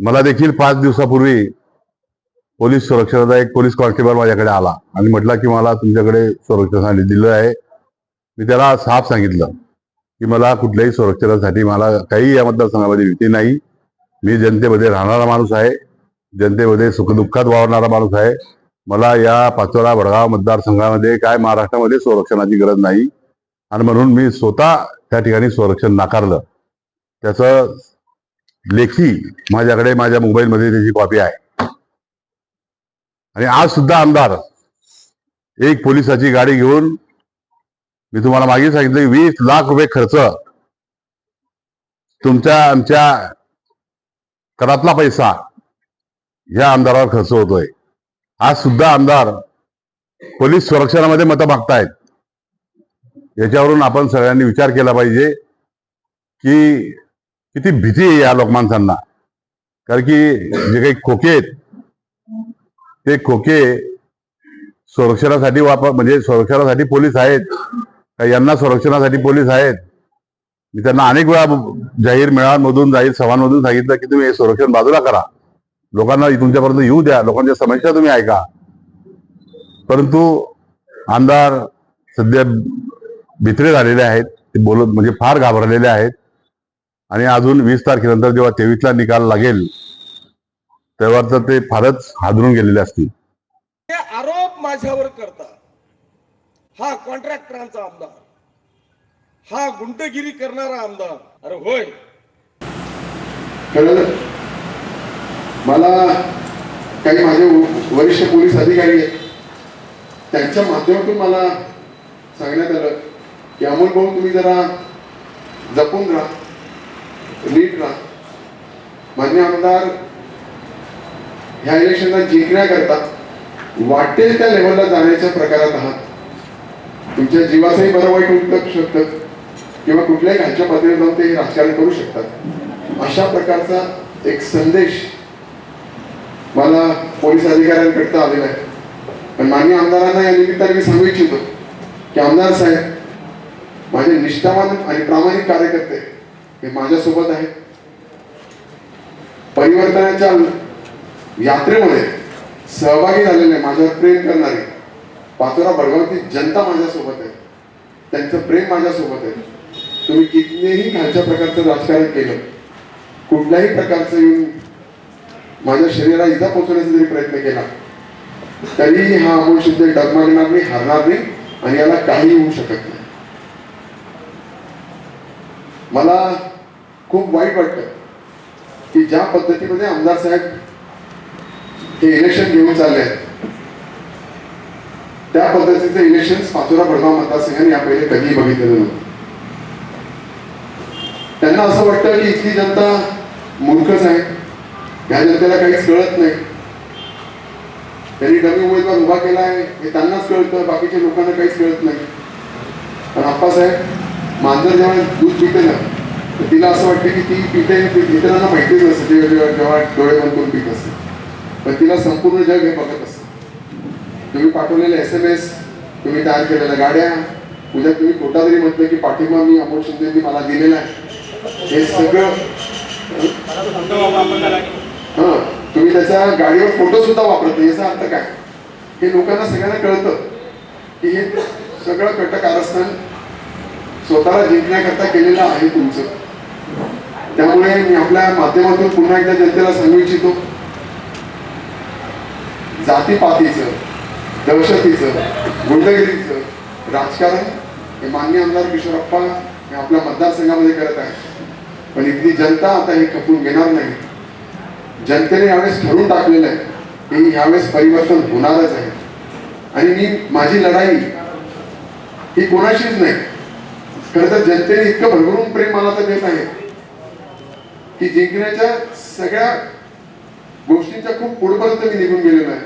मला देखील पाच दिवसापूर्वी पोलीस सुरक्षेचा एक पोलीस कॉन्स्टेबल माझ्याकडे आला. आणि म्हटला की मला तुमच्याकडे सुरक्षेसाठी दिलं आहे. मी त्याला साफ सांगितलं की मला कुठल्याही सुरक्षेसाठी मला काही या मतदारसंघामध्ये भीती नाही. मी जनतेमध्ये राहणारा माणूस आहे. जनतेमध्ये सुखदुःखात वावरणारा माणूस आहे. मला या पाचोरा वडगाव मतदारसंघामध्ये काय महाराष्ट्रामध्ये संरक्षणाची गरज नाही. आणि म्हणून मी स्वतः त्या ठिकाणी संरक्षण नाकारलं. त्याचं लेखी माझ्याकडे माझ्या मोबाईलमध्ये त्याची कॉपी आहे. आणि आज सुद्धा आमदार एक पोलिसाची गाडी घेऊन मी तुम्हाला मागे सांगितलं की वीस लाख रुपये खर्च तुमच्या आमच्या करातला पैसा या आमदारावर खर्च होतोय. आज सुद्धा आमदार पोलीस संरक्षणामध्ये मतं मागतायत. याच्यावरून आपण सगळ्यांनी विचार केला पाहिजे की किती भीती आहे या लोकमानसांना. कारण की जे काही खोके आहेत ते खोके संरक्षणासाठी वापर म्हणजे संरक्षणासाठी पोलीस आहेत का यांना संरक्षणासाठी पोलीस आहेत? मी त्यांना अनेक वेळा जाहीर मेळांमधून जाहीर सभांमधून सांगितलं की तुम्ही हे संरक्षण बाजूला करा. लोकांना तुमच्यापर्यंत येऊ द्या लोकांच्या समस्या तुम्ही ऐका. परंतु आमदार सध्या भित्रे झालेले आहेत ते बोलत म्हणजे फार घाबरलेले आहेत. आणि अजून वीस तारखेनंतर जेव्हा तेवीसला निकाल लागेल तेव्हा तर ते फारच हादरून गेलेले असतील. हे आरोप माझ्यावर करता. हा कॉन्ट्रॅक्टरांचा आमदार. हा गुंडगिरी करणारा आमदार. अरे होय. कळलं. मला काही माझे वरिष्ठ पोलीस अधिकारी आहेत. त्यांच्या माध्यमातून मला सांगण्यात आलं की अमोल भाऊ तुम्ही जरा जपून राहा. नीट राहा मान्य आमदार ह्या इलेक्शनला जिंकण्याकरता वाटेल त्या लेवलला जाण्याच्या प्रकारात आहात. तुमच्या जीवाचंही बरं वाईट होऊ शकतं किंवा कुठल्याही घालच्या पातळीवर जाऊन ते राजकारण करू शकतात. अशा प्रकारचा एक संदेश मला पोलीस अधिकाऱ्यांकडता आलेला आहे. पण मान्य आमदारांना या निमित्ताने मी सांगू इच्छितो की आमदार साहेब माझे निष्ठावान आणि प्रामाणिक कार्यकर्ते हे माझ्यासोबत आहे. परिवर्तनाच्या यात्रेमध्ये सहभागी झालेले माझ्यावर प्रेम करणारे पाचोरा बडगावची जनता माझ्यासोबत आहे. त्यांचं प्रेम माझ्यासोबत आहे. तुम्ही कितीही खालच्या प्रकारचं राजकारण केलं कुठल्याही प्रकारचं येऊन माझ्या शरीराला इजा पोचवण्याचा जरी प्रयत्न केला तरीही हा अमोल शिंदे डगमागणार नाही हरणार नाही आणि याला काही होऊ शकत नाही. मला खूप वाईट वाटतं की ज्या पद्धतीमध्ये आमदार साहेब हे इलेक्शन घेऊन चालले आहेत त्या पद्धतीचे इलेक्शन पाचोरा भडगाव मतदारसंघाने या पहिले कधीही बघितलेलं नव्हतं. त्यांना असं वाटतं की इथली जनता मूर्खच आहे. या जनतेला काहीच कळत नाही. त्यांनी डमी उमेदवार उभा केला आहे हे त्यांनाच कळतं बाकीच्या लोकांना काहीच कळत नाही. पण आप्पासाहेब मांजर जेव्हा दूध पिते ना तर तिला असं वाटतं की ती पिते इतरांना माहितीच असते जेव्हा जेव्हा डोळे बंद करून पित असते. पण तिला संपूर्ण जग हे बघत असतं. तुम्ही पाठवलेले एस एम एस तुम्ही तयार केलेल्या गाड्या उद्या तुम्ही खोटा जरी म्हटलं की पाठिंबा मी अमोल शिंदेनी मला दिलेला आहे. हे सगळं हा तुम्ही त्याच्या गाडीवर फोटो सुद्धा वापरत याचा अर्थ काय? हे लोकांना सगळ्यांना कळतं की हे सगळं कटकारस्थान स्वतःला जिंकण्याकरता केलेलं आहे तुमचं. त्यामुळे मी आपल्या माध्यमातून पुन्हा एकदा जनतेला सांगू इच्छितो. जातीपातीचं दहशतीचं गुंडगिरीचं राजकारण हे मान्य आमदार किशोरप्पा हे आपल्या मतदारसंघामध्ये करत आहे पण इथली जनता आता हे खपून घेणार नाही. जनतेने यावेळेस ठरवून टाकलेलं आहे की यावेळेस परिवर्तन होणारच आहे. आणि मी माझी लढाई ही कोणाशीच नाही. खरं तर जनतेने इतकं भरभरून प्रेम मला तर देत आहे की जिंकण्याच्या सगळ्या गोष्टींच्या खूप पुढपर्यंत मी निघून गेलेलो आहे.